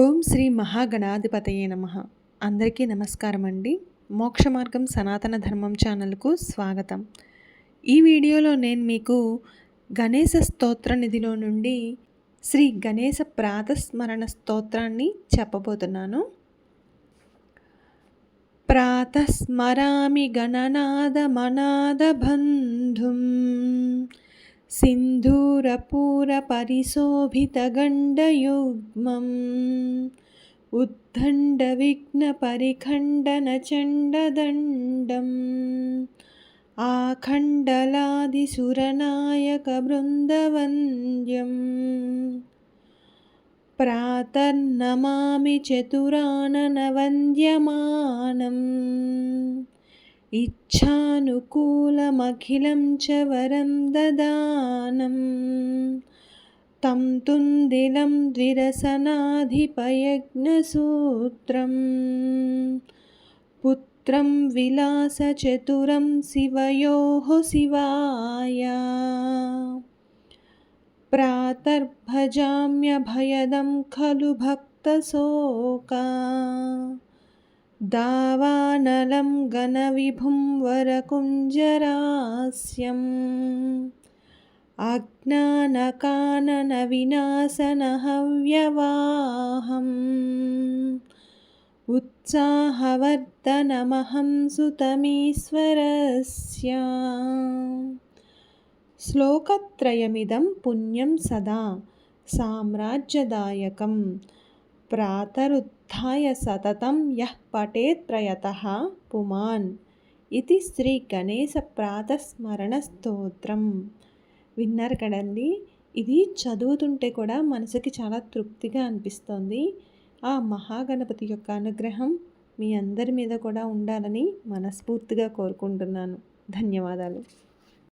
ఓం శ్రీ మహాగణాధిపతయే నమ. అందరికీ నమస్కారం అండి మోక్ష మార్గం సనాతన ధర్మం ఛానల్కు స్వాగతం. ఈ వీడియోలో నేను మీకు గణేశ స్తోత్ర నిధిలో నుండి శ్రీ గణేశ ప్రాతస్మరణ స్తోత్రాన్ని చెప్పబోతున్నాను. ప్రాతస్మరామి గణనాద బంధుం सिन्धूरपूरपरिशोभितगण्डयुग्मम् उद्दण्डविघ्नपरिखण्डनचण्डदण्डम् आखण्डलादिसुरनायकबृन्दवन्द्यम् प्रातर्नमामि चतुराननवन्द्यमानम् इच्छानुकूलमखिलं च वरं ददानं तं तुन्दिलं द्विरसनाधिपयज्ञसूत्रम् पुत्रं विलासचतुरं शिवयोः शिवाय प्रातर्भजाम्यभयदं खलु भक्तशोका दावानलं गणविभुं वरकुञ्जरास्यम् अज्ञानकाननविनाशनहव्यवाहम् उत्साहवर्धनमहं सुतमीश्वरस्य श्लोकत्रयमिदं पुण्यं सदा साम्राज्यदायकं ప్రాతరుత్య సతతం యః పటేత్ ప్రయత పుమాన్ ఇది శ్రీ గణేశ ప్రాతస్మరణ స్తోత్రం. విన్నారు కదండి? ఇది చదువుతుంటే కూడా మనసుకి చాలా తృప్తిగా అనిపిస్తుంది. ఆ మహాగణపతి యొక్క అనుగ్రహం మీ అందరి మీద కూడా ఉండాలని మనస్ఫూర్తిగా కోరుకుంటున్నాను. ధన్యవాదాలు.